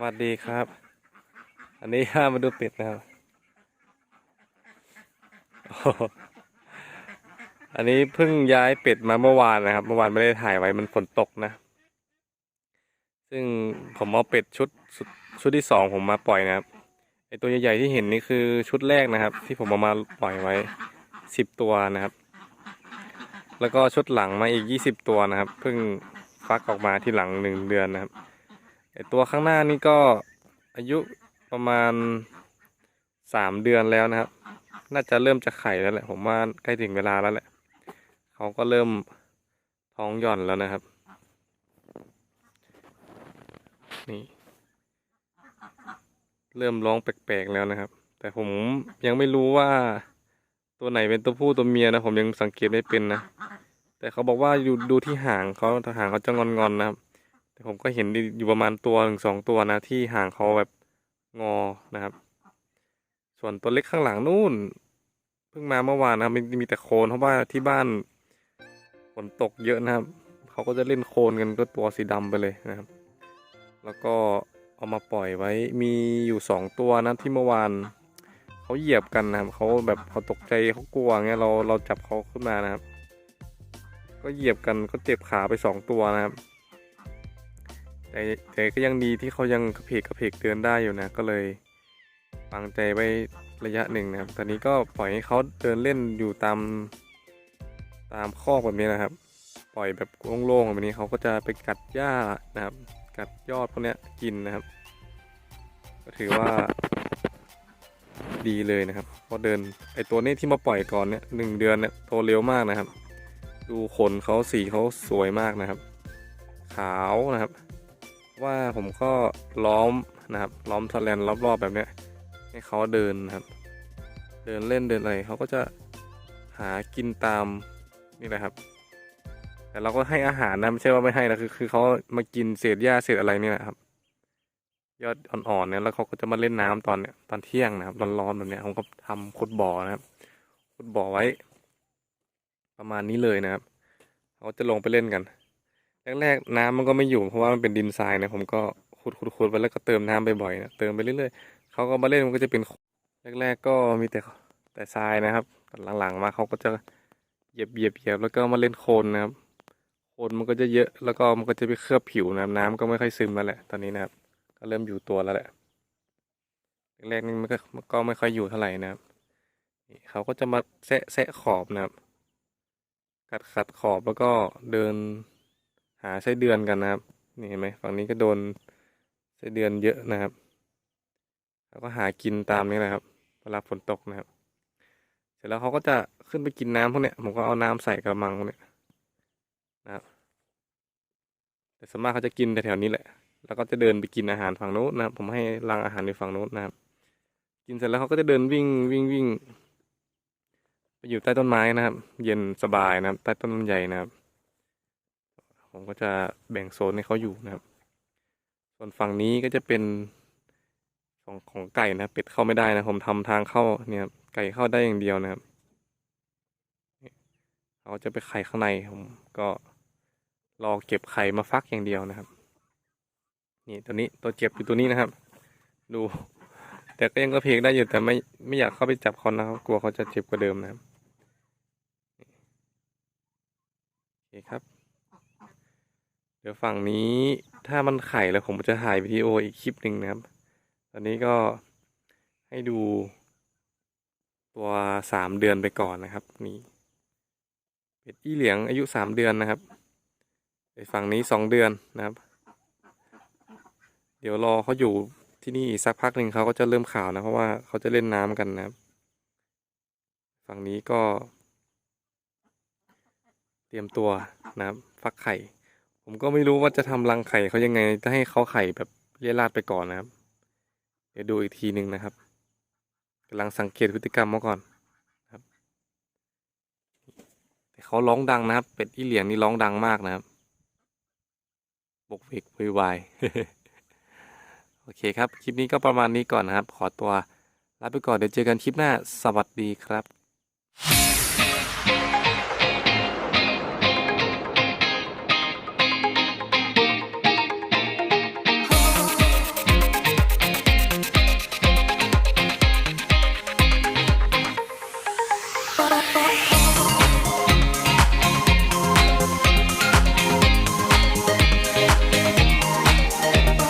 วัสดีครับ อันนี้ข้ามาดูเป็ดนะครับ อันนี้เพิ่งย้ายเป็ดมาเมื่อวานนะครับ เมื่อวานไม่ได้ถ่ายไว้มันฝนตกนะ ซึ่งผมเอาเป็ดชุดชุดชุดที่สองผมมาปล่อยนะครับ ไอตัวใหญ่ๆที่เห็นนี่คือชุดแรกนะครับ ที่ผมเอามาปล่อยไว้สิบตัวนะครับ แล้วก็ชุดหลังมาอีกยี่สิบตัวนะครับ เพิ่งฟักออกมาที่หลังหนึ่งเดือนนะครับ ไอตัวข้างหน้านี่ก็อายุประมาณสามเดือนแล้วนะครับ น่าจะเริ่มจะไข่แล้วแหละผมว่าใกล้ถึงเวลาแล้วแหละ เขาก็เริ่มท้องหย่อนแล้วนะครับ นี่ เริ่มร้องแปลกๆแล้วนะครับ แต่ผมยังไม่รู้ว่าตัวไหนเป็นตัวผู้ตัวเมียนะ ผมยังสังเกตไม่เป็นนะ แต่เขาบอกว่าอยู่ดูที่หางเขาหางเขาจะงอนๆนะครับ ผมก็เห็นอยู่ประมาณตัวหนึ่งสองตัวนะ ที่ห่างเขาแบบงอนะครับ ส่วนตัวเล็กข้างหลังนู่น เพิ่งมาเมื่อวานนะครับมีมีแต่โคลนเพราะว่าที่บ้านฝนตกเยอะนะครับเขาก็จะเล่นโคลนกันก็ตัวสีดำไปเลยนะครับ แล้วก็เอามาปล่อยไว้มีอยู่สองตัวนะที่เมื่อวานเขาเหยียบกันนะครับเขาแบบเขาตกใจเขากลัวเงี้ยเราเราจับเขาขึ้นมานะครับ ก็เหยียบกันก็เจ็บขาไปสองตัวนะครับ แต่แต่ก็ยังดีที่เขายังกระเพกกระเพกเดินได้อยู่นะ ก็เลยฟังใจไว้ระยะหนึ่งนะครับ ตอนนี้ก็ปล่อยให้เขาเดินเล่นอยู่ตามตามคอกแบบนี้นะครับ ปล่อยแบบโล่งๆแบบนี้เขาก็จะไปกัดหญ้านะครับ กัดยอดพวกนี้กินนะครับ ก็ถือว่าดีเลยนะครับเพราะเดินไอตัวนี้ที่มาปล่อยก่อนเนี่ยหนึ่งเดือนเนี่ยโตเร็วมากนะครับ ดูขนเขาสีเขาสวยมากนะครับ ขาวนะครับ ว่าผมก็ล้อมนะครับ ล้อมสแลนรอบๆแบบเนี้ยให้เขาเดินนะครับ เดินเล่นเดินอะไรเขาก็จะหากินตามนี่แหละครับ แต่เราก็ให้อาหารนะไม่ใช่ว่าไม่ให้นะคือคือเขามากินเศษหญ้าเศษอะไรนี่แหละครับ ยอดอ่อนๆเนี่ยแล้วเขาก็จะมาเล่นน้ำตอนเนี้ยตอนเที่ยงนะครับร้อนๆแบบเนี้ยผมก็ทำขุดบ่อนะครับขุดบ่อไว้ ประมาณนี้เลยนะครับเขาจะลงไปเล่นกัน แรกๆน้ำมันก็ไม่อยู่เพราะว่ามันเป็นดินทรายนะผมก็ขุดขุดขุดไปแล้วก็เติมน้ำไปบ่อยๆนะเติมไปเรื่อยๆเขาก็มาเล่นมันก็จะเป็นแรกๆก็มีแต่แต่ทรายนะครับแต่หลังๆมาเขาก็จะเหยียบเหยียบเหยียบแล้วก็มาเล่นโคลนนะครับโคลนมันก็จะเยอะแล้วก็มันก็จะไปเคลือบผิวนะน้ำก็ไม่ค่อยซึมแล้วแหละตอนนี้นะครับก็เริ่มอยู่ตัวแล้วแหละแรกๆนี่มันก็มันก็ไม่ค่อยอยู่เท่าไหร่นะครับนี่เขาก็จะมาแซะแซะขอบนะครับ กัดขัดขอบแล้วก็เดิน หาไส้เดือนกันนะครับ นี่เห็นไหมฝั่งนี้ก็โดนไส้เดือนเยอะนะครับแล้วก็หากินตามนี้แหละครับเวลาฝนตกนะครับ เสร็จแล้วเขาก็จะขึ้นไปกินน้ำพวกเนี้ยผมก็เอาน้ำใส่กระมังพวกเนี้ยนะครับแต่ส่วนมากเขาจะกินแถวๆนี้แหละ แล้วก็จะเดินไปกินอาหารฝั่งโน้นนะครับ ผมให้รังอาหารในฝั่งโน้นนะครับ กินเสร็จแล้วเขาก็จะเดินวิ่งวิ่งวิ่งไปอยู่ใต้ต้นไม้นะครับ เย็นสบายนะครับ ใต้ต้นลำไยนะครับ ผมก็จะแบ่งโซนให้เขาอยู่นะครับ ส่วนฝั่งนี้ก็จะเป็นของของไก่นะเป็ดเข้าไม่ได้นะ ผมทำทางเข้าเนี่ยไก่เข้าได้อย่างเดียวนะครับเขาจะไปไข่ข้างในผมก็รอเก็บไข่มาฟักอย่างเดียวนะครับ นี่ตัวนี้ตัวเจ็บอยู่ตัวนี้นะครับ ดู แต่ก็ยังกระเพกได้อยู่แต่ไม่ไม่อยากเข้าไปจับเขานะครับกลัวเขาจะเจ็บกว่าเดิมนะครับโอเคครับ เดี๋ยวฝั่งนี้ถ้ามันไข่แล้วผมจะถ่ายวิดีโออีกคลิปหนึ่งนะครับ ตอนนี้ก็ให้ดูตัวสามเดือนไปก่อนนะครับ นี่เป็ดอี้เหลียงอายุสามเดือนนะครับไอฝั่งนี้สองเดือนนะครับ เดี๋ยวรอเขาอยู่ที่นี่สักพักหนึ่งเขาก็จะเริ่มข่าวนะเพราะว่าเขาจะเล่นน้ำกันนะครับ ฝั่งนี้ก็ เตรียมตัวนะครับ ฟักไข่ ผมก็ไม่รู้ว่าจะทำรังไข่เขายังไง จะให้เขาไข่แบบเลี่ยราดไปก่อนนะครับ เดี๋ยวดูอีกทีหนึ่งนะครับกำลังสังเกตพฤติกรรมมาก่อนครับแต่เขาร้องดังนะครับ เป็ดอีเหลียงนี่ร้องดังมากนะครับบกเวกวุ่นวายโอเคครับ คลิปนี้ก็ประมาณนี้ก่อนนะครับ ขอตัวลาไปก่อนเดี๋ยวเจอกันคลิปหน้า สวัสดีครับ